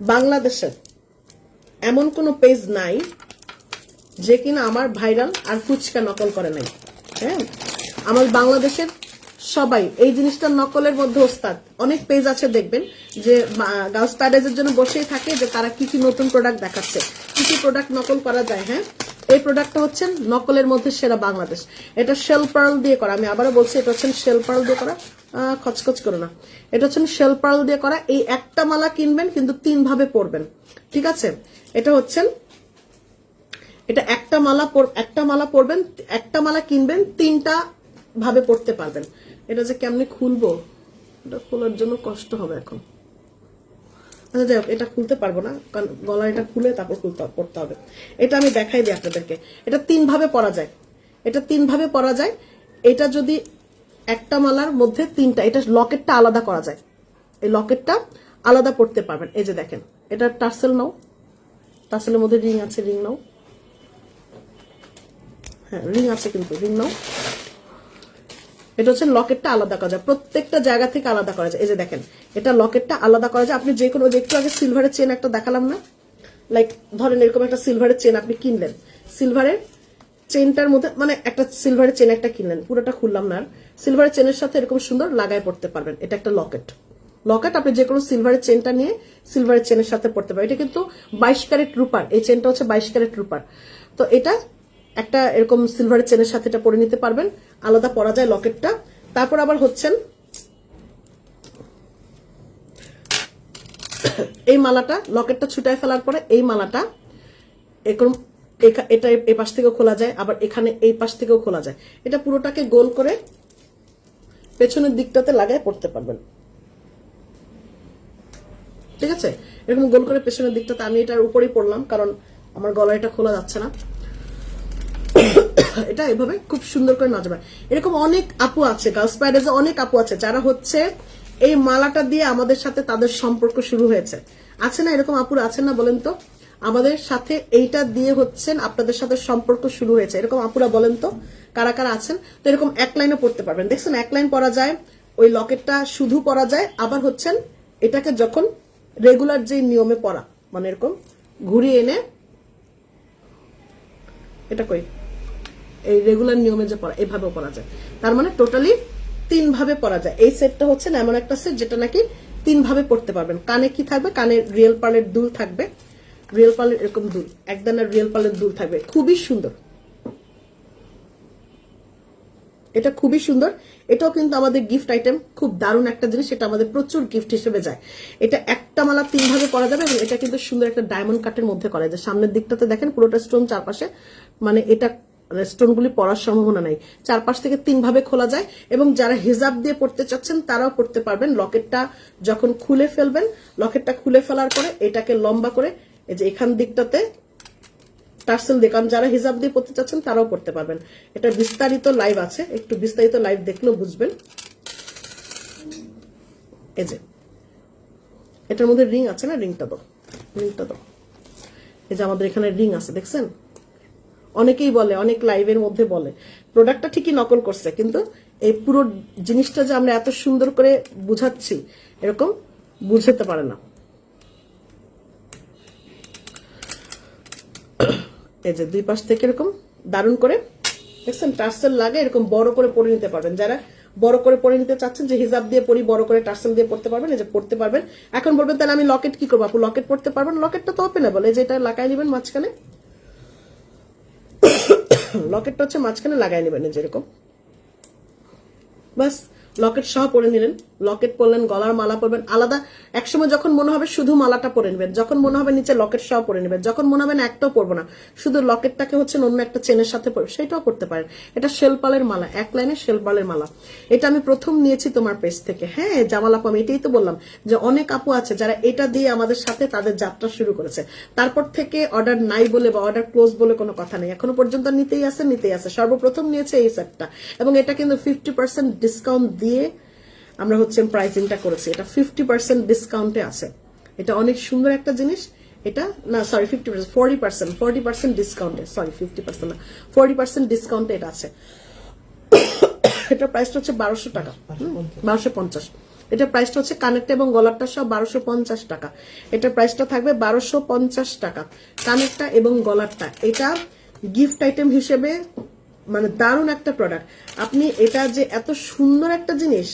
বাংলাদেশের এমন কোনো পেজ নাই যে কিনা আমার ভাইরাল আর ফুচকা নকল করে নাই। হ্যাঁ? আমার বাংলাদেশের সবাই, এই জিনিসটা নকলের মধ্যে ওস্তাদ। অনেক পেজ আছে দেখবেন যে গার্লস প্যারেজের জন্য বসেই থাকে যে তারা কি কি নতুন প্রোডাক্ট দেখাচ্ছে, কি কি প্রোডাক্ট নকল করা যায় হ্যাঁ? এই প্রোডাক্টটা হচ্ছে নকলের মধ্যে সেরা বাংলাদেশ। এটা শেল পার্ল দিয়ে করা। আমি আবারও বলছি, এটা হচ্ছে শেল পার্ল দিয়ে করা। খচখচ করো না। এটা হচ্ছে শেল পার্ল দিয়ে করা। এই একটা মালা কিনবেন, কিন্তু তিন ভাবে পরবেন। ঠিক আছে? এটা হচ্ছেন এটা একটা মালা একটা মালা পরবেন, একটা মালা কিনবেন তিনটা ভাবে পড়তে পারবেন। এটা যে কেমনে খুলবো? এটা খোলার জন্য কষ্ট হবে এখন। আচ্ছা যাই হোক, এটা খুলতে পারব না কারণ গলা এটা খুলে তারপর খুলতে করতে হবে। এটা আমি দেখাই দিই আপনাদেরকে। এটা তিন ভাবে পরা যায়। এটা তিন ভাবে পরা যায়। এটা যদি একটা মালার মধ্যে তিনটা এটা লকেটটা আলাদা করা যায়। এই লকেটটা আলাদা পড়তে পারবেন। এই যে দেখেন এটা টার্সেল নাও। টার্সেলের মধ্যে রিং আছে রিং নাও। হ্যাঁ রিং আছে কিন্তু রিং নাও। এটা হচ্ছে লকেটটা আলাদা করা যায়। প্রত্যেকটা জায়গা থেকে আলাদা করা যায়। এই যে দেখেন, এটা লকেটটা আলাদা করা যায়। আপনি যে কোনো, একটু আগে সিলভারের চেন একটা দেখালাম না? লাইক ধরেন এরকম একটা সিলভারের চেন আপনি কিনলেন। সিলভারের চেনটার মধ্যে মানে একটা সিলভারের চেন একটা কিনলেন। পুরোটা খুললাম না সিলভারের চেনের সাথে এরকম সুন্দর লাগায় পড়তে পারবেন। এটা একটা লকেট। লকেট আপনি যে কোনো সিলভারের চেনটা নিয়ে সিলভারের চেনের সাথে পড়তে পারেন এটা কিন্তু বাইশ ক্যারেট রুপার। এই চেনটা হচ্ছে বাইশ ক্যারেট রুপার। তো এটা একটা এরকম সিলভারের চেনের সাথে এটা পরে নিতে পারবেন। আলাদা পরা যায় লকেটটা তারপর আবার হচ্ছেন এই মালাটা লকেটটা ছুটায় ফেলার পরে এই মালাটা, এরকম এটা এই পাশ থেকেও খোলা যায়, আবার এখানে এই পাশ থেকেও খোলা যায়। এটা পুরোটাকে গোল করে পেছনের দিকটাতে লাগায় পড়তে পারবেন। ঠিক আছে? এরকম গোল করে পেছনের দিকটাতে, আমি এটার উপরেই পড়লাম, কারণ আমার গলা এটা খোলা যাচ্ছে না। এটা এভাবে খুব সুন্দর করে নাচবে এরকম অনেক আপু আছে গার্লস প্যারেজে অনেক আপু আছে, যারা হচ্ছে এই মালাটা দিয়ে আমাদের সাথে তাদের সম্পর্ক শুরু হয়েছে। আছে না এরকম আপুর, আছেন না বলেন তো? আমাদের সাথে এইটা দিয়ে হচ্ছেন আপনাদের সাথে সম্পর্ক শুরু হয়েছে। এরকম আপুরা বলেন তো? কারা কারা আছেন? তো এরকম এক লাইনও পড়তে পারবেন। দেখছেন, এক লাইন পরা যায়, ওই লকেটটা শুধু পরা যায়, আবার হচ্ছেন এটাকে যখন রেগুলার যে নিয়মে পরা মানে এরকম ঘুরিয়ে এনে, এটা কই? এই রেগুলার নিয়মে যে পড়া, এভাবেও পড়া যায়। তার মানে টোটালি তিন ভাবে পড়া যায়। এই সেটটা হচ্ছে এমন একটা সেট যেটা নাকি তিন ভাবে পড়তে পারবেন। কানে কি থাকবে? কানে রিয়েল পার্লের দুল থাকবে। রিয়েল পার্লের এরকম দুল। একদানের রিয়েল পার্লের দুল থাকবে। খুবই সুন্দর। এটা খুবই সুন্দর। এটাও কিন্তু আমাদের গিফট আইটেম খুব দারুণ একটা জিনিস। এটা আমাদের প্রচুর গিফট হিসেবে যায়। এটা একটা মালা তিন ভাবে করা যাবে এবং এটা কিন্তু সুন্দর একটা ডায়মন্ড কাটের মধ্যে করা যায়। সামনের দিকটাতে দেখেন, পুরোটা স্টোন চারপাশে। মানে এটা স্টোনগুলি পড়ার সম্ভাবনা নাই। চারপাশ থেকে তিন ভাবে খোলা যায় এবং যারা হিজাব দিয়ে পড়তে চাচ্ছেন, তারাও পড়তে পারবেন। লকেটটা যখন খুলে ফেলবেন, লকেটটা খুলে ফেলার পরে এটাকে লম্বা করে এই যে এখান দিকটাতে টার্সেল দিয়ে কারণ যারা হিজাব দিয়ে পড়তে চাচ্ছেন, তারাও পড়তে পারবেন। এটা বিস্তারিত লাইভ আছে। একটু বিস্তারিত লাইভ দেখলেও বুঝবেন। এই যে, এটার মধ্যে রিং আছে না? রিংটা দাও। রিংটা দাও। এই যে আমাদের এখানে রিং আছে, দেখছেন? অনেকেই বলে, অনেক লাইভের মধ্যে বলে প্রোডাক্টটা ঠিকই নকল করছে, কিন্তু এই পুরো জিনিসটা যে আমরা এত সুন্দর করে বুঝাচ্ছি, এরকম বুঝতে পারে না। এই যে দুই পাশ থেকে এরকম দারুণ করে, দেখছেন, টার্সেল লাগে, এরকম বড় করে পরে নিতে পারবেন। যারা বড় করে পরে নিতে চাচ্ছেন, যে হিসাব দিয়ে পরি, বড় করে টার্সেল দিয়ে পড়তে পারবেন, এই যে পড়তে পারবেন। এখন বলবেন, তাহলে আমি লকেট কি করব? আপু, লকেট পড়তে পারবেন লকেটটা তো ওপেনেবল এই যে এটা লাগাই নেবেন মাঝখানে। লকেটটা হচ্ছে মাঝখানে লাগাই নেবেন যেরকম বাস লকেট সহ পরে নিলেন। লকেট পরলেন, গলার মালা পরবেন। আলাদা, একসময় যখন মনে হবে শুধু মালাটা পরে নেবেন, যখন মনে হবে নিচে লকেট সহ পরে নেবেন, যখন মনে হবে না একটাও পরবো না, শুধু লকেটটাকে হচ্ছে অন্য একটা চেনের সাথে পরবে সেটাও করতে পারেন। এটা শেলপালের মালা, এক লাইনে শেলপালের মালা। এটা আমি প্রথম নিয়েছি তোমার পেজ থেকে। হ্যাঁ জামাল আপু, আমি এটাই তো বললাম যে অনেক আপু আছে যারা এটা দিয়ে আমাদের সাথে তাদের যাত্রা শুরু করেছে। তারপর থেকে অর্ডার নাই বলে বা অর্ডার ক্লোজ বলে কোনো কথা নেই। এখনও পর্যন্ত নিতেই আছে নিতেই আছে। সর্বপ্রথম নিয়েছে এই সেটটা এবং এটা কিন্তু ফিফটি পার্সেন্ট ডিসকাউন্ট দিয়ে আমরা হচ্ছে প্রাইসিংটা করেছি। এটা ফিফটি পার্সেন্ট ডিসকাউন্টে আছে। এটা অনেক সুন্দর একটা জিনিস। এটা, না sorry fifty percent forty percent forty percent ডিসকাউন্টে সরি ফিফটি পার্সেন্ট না ফোর্টি পার্সেন্ট ডিসকাউন্টে এটা আছে। এটা প্রাইসটা হচ্ছে বারোশো টাকা। বারোশো পঞ্চাশ। এটা প্রাইসটা হচ্ছে কানেরটা এবং গলারটা সব বারোশো পঞ্চাশ টাকা। এটা প্রাইসটা থাকবে বারোশো পঞ্চাশ টাকা। কানেরটা এবং গলারটা, এটা গিফট আইটেম হিসেবে মানে দারুণ একটা প্রোডাক্ট আপনি এটা যে এত সুন্দর একটা জিনিস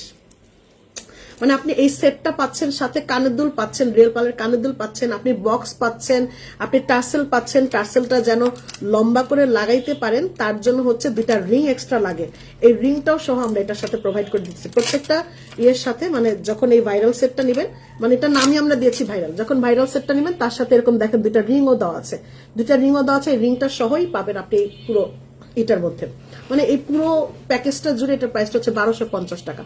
মানে আপনি এই সেটটা পাচ্ছেন, সাথে কানের দুল পাচ্ছেন রিয়েল পালের কানের দুল পাচ্ছেন, আপনি বক্স পাচ্ছেন, আপনি টার্সেল পাচ্ছেন টার্সেলটা যেন লম্বা করে লাগাইতে পারেন, তার জন্য হচ্ছে দুইটা রিং এক্সট্রা লাগে। এই রিংটাও সহ আমরা এটার সাথে প্রোভাইড করে দিচ্ছি। প্রত্যেকটা ইয়ের সাথে মানে যখন এই ভাইরাল সেটটা নেবেন মানে এটা নামই আমরা দিয়েছি ভাইরাল যখন ভাইরাল সেটটা নেবেন, তার সাথে এরকম দেখেন দুইটা রিংও দেওয়া আছে। দুইটা রিংও দেওয়া আছে, এই রিংটা সহই পাবেন আপনি পুরো এটার মধ্যে। মানে এই পুরো প্যাকেজটা জুড়ে এটার প্রাইসটা হচ্ছে বারোশো পঞ্চাশ টাকা।